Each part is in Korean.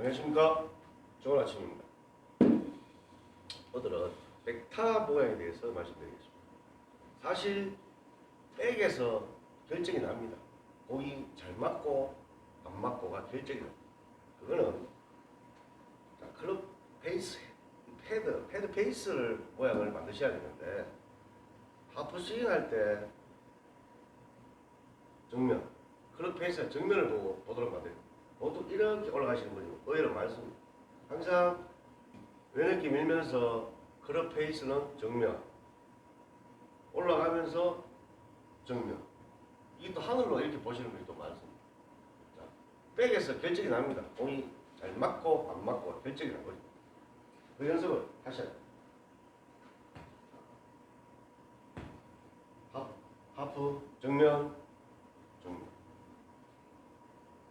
안녕하십니까? 좋은 아침입니다. 오늘은 백타 모양에 대해서 말씀드리겠습니다. 사실 백에서 결정이 납니다. 공이 잘 맞고 안 맞고가 결정이 납니다. 그거는 자, 클럽 페이스 패드 패드 페이스를 모양을 만드셔야 되는데 하프 스윙 할 때 정면 클럽 페이스가 정면을 보고 보도록 만들어요 보통 이렇게 올라가시는 분이 의외로 많습니다. 항상 왼어깨 밀면서 클럽 페이스는 정면 올라가면서 정면 이게 또 하늘로 이렇게 보시는 분이 또 많습니다. 자, 백에서 결정이 납니다. 공이 잘 맞고 안 맞고 결정이 난 거죠. 그 연습을 하셔야 돼요. 하프, 정면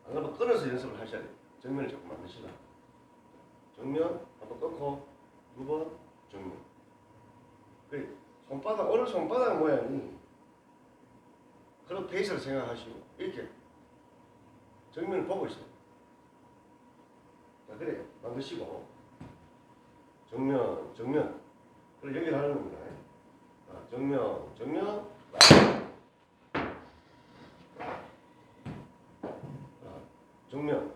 안 그러면 끊어서 연습을 하셔야 돼요. 정면을 자꾸 만드시라. 정면 한번 끊고 두 번 정면. 그 손바닥 오른 손바닥 모양이 그런 페이스를 생각하시고 이렇게 정면을 보고 있어요. 자 그래 만드시고 정면 정면 그걸 연결하는 겁니다. 자, 정면 정면 자, 정면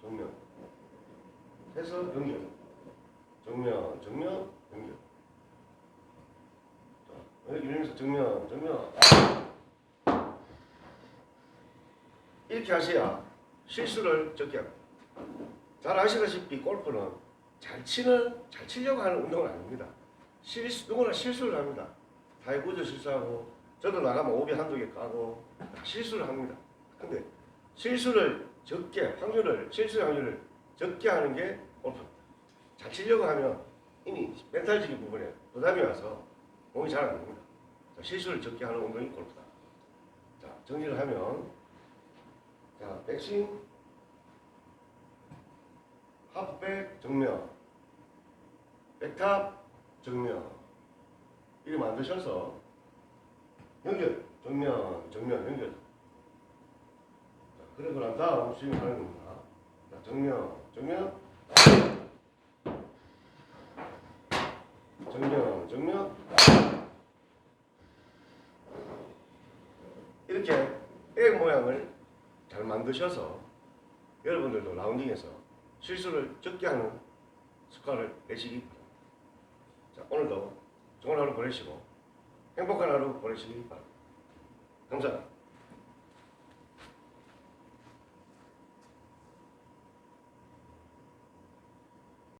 정면. 해서 연결. 정면 정면 연결. 자 밀면서 정면 정면. 이렇게 하셔야 실수를 적게 합니다. 잘 아시다시피 골프는 잘 치는 잘 치려고 하는 운동은 아닙니다. 실수 누구나 실수를 합니다. 다이구도 실수하고 저도 나가면 오비 한두 개 까고 다 실수를 합니다. 근데 실수를 적게 확률을 실수 확률을 적게 하는 게 골프입니다. 잘 치려고 하면 이미 멘탈적인 부분에 부담이 와서 몸이 잘 안 됩니다. 자, 실수를 적게 하는 운동이 골프다. 자 정리를 하면 자 백스윙 하프백 정면 백탑 정면 이렇게 만드셔서 연결 정면 정면 연결 자, 그러고 난 다음 스윙하는 겁니다. 자, 정면, 정면, 정면, 정면. 이렇게 백 모양을 잘 만드셔서 여러분들도 라운딩에서 실수를 적게 하는 습관을 내시기 바랍니다. 자, 오늘도 좋은 하루 보내시고 행복한 하루 보내시기 바랍니다. 감사합니다.